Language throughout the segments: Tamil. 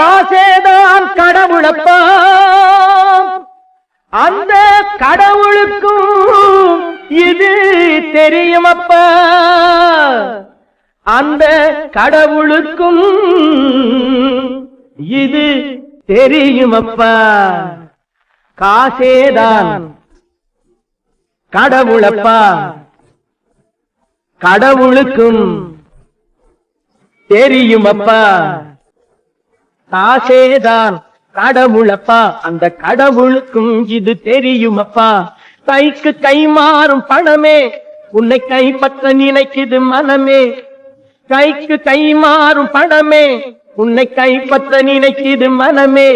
காசேதான் கடவுளப்பா அந்த கடவுளுக்கும் இது தெரியுமப்பா. அந்த கடவுளுக்கும் இது தெரியுமப்பா. காசேதான் கடவுளப்பா. கடவுளுக்கும் தெரியுமப்பா. காசேதான் கடவுளப்பா அந்த கடவுளுக்கும் இது தெரியுமப்பா. கைக்கு கை மாறும் பணமே உன்னை கைப்பற்ற நினைக்குது மனமே. கைக்கு கை மாறும் பணமே உன்னை கைப்பற்ற நினைக்குது மனமே.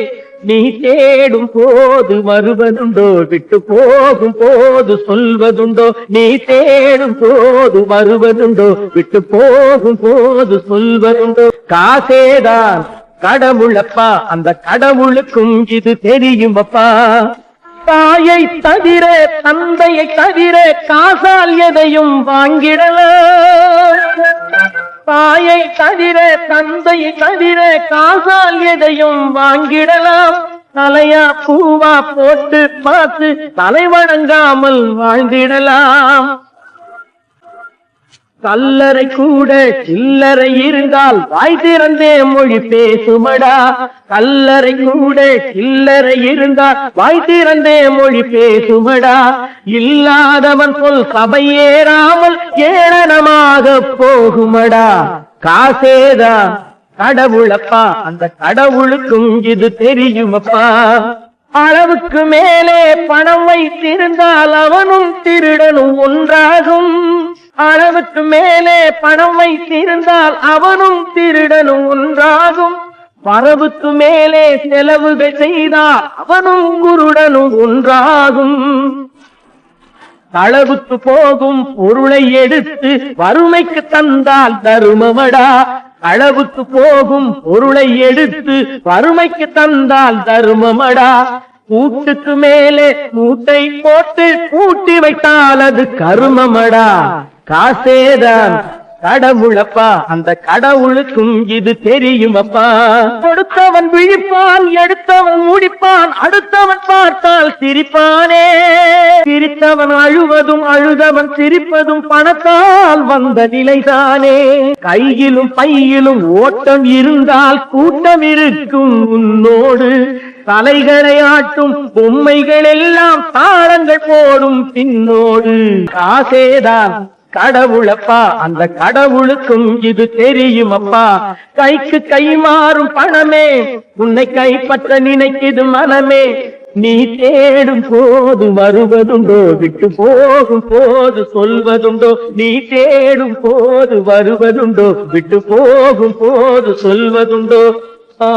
நீ தேடும் போது வருவதுண்டோ விட்டு போகும் போது சொல்வதுண்டோ. நீ தேடும் போது வருவதுண்டோ விட்டு போகும் போது சொல்வதுண்டோ. காசேதான் கடவுளப்பா அந்த கடவுளுக்கும் இது தெரியுமப்பா தாயை தவிர தந்தையை தவிர காசால் எதையும் வாங்கிடலாம் தாயை தவிர தந்தையை தவிர காசால் எதையும் வாங்கிடலாம். தலையா பூவா போட்டு பார்த்து தலை வணங்காமல் வாழ்ந்திடலாம். கல்லறை கூட சில்லறை இருந்தால் வாய் திறந்தே மொழி பேசுமடா. கல்லறை கூட சில்லறை இருந்தால் வாய் திறந்தே மொழி பேசுமடா. இல்லாதவன் சொல் சபையேறாமல் ஏளனமாக போகுமடா. காசேதா கடவுளப்பா அந்த கடவுளுக்கும் இது தெரியுமப்பா. அளவுக்கு மேலே பணம் வைத்திருந்தால் அவனும் திருடனும் ஒன்றாகும். அளவுக்கு மேலே பணம் வைத்திருந்தால் அவனும் திருடனும் ஒன்றாகும். பரவுக்கு மேலே செலவுகள் செய்தால் அவனும் குருடனும் ஒன்றாகும். தளவுக்கு போகும் பொருளை எடுத்து வறுமைக்கு தந்தால் தருமமடா. அளவுக்கு போகும் பொருளை எடுத்து வறுமைக்கு தந்தால் தருமமடா. கூட்டுக்கு மேலே மூட்டை போட்டு கூட்டி வைத்தால் அது கருமமடா. காசேதான். கடவுளப்பா அந்த கடவுளுக்கும் இது தெரியுமப்பா. கொடுத்தவன் விழிப்பான் எடுத்தவன் முடிப்பான் அடுத்தவன் பார்த்தால் சிரிப்பானே. சிரித்தவன் அழுவதும் அழுதவன் சிரிப்பதும் பணத்தால் வந்த நிலைதானே. கையிலும் பையிலும் ஓட்டம் இருந்தால் கூட்டம் இருக்கும் உன்னோடு. தலைகளை ஆட்டும் பொம்மைகள் எல்லாம் தாளங்கள் போடும் பின்னோடு. காசேதான். கடவுளப்பா அந்த கடவுளுக்கும் இது தெரியுமப்பா. கைக்கு கை மாறும் பணமே உன்னை கைப்பற்ற நினைக்குது மனமே. நீ தேடும் போது வருவதுண்டோ விட்டு போகும் போது சொல்வதுண்டோ. நீ தேடும் போது வருவதுண்டோ விட்டு போகும் போது சொல்வதுண்டோ. ஆ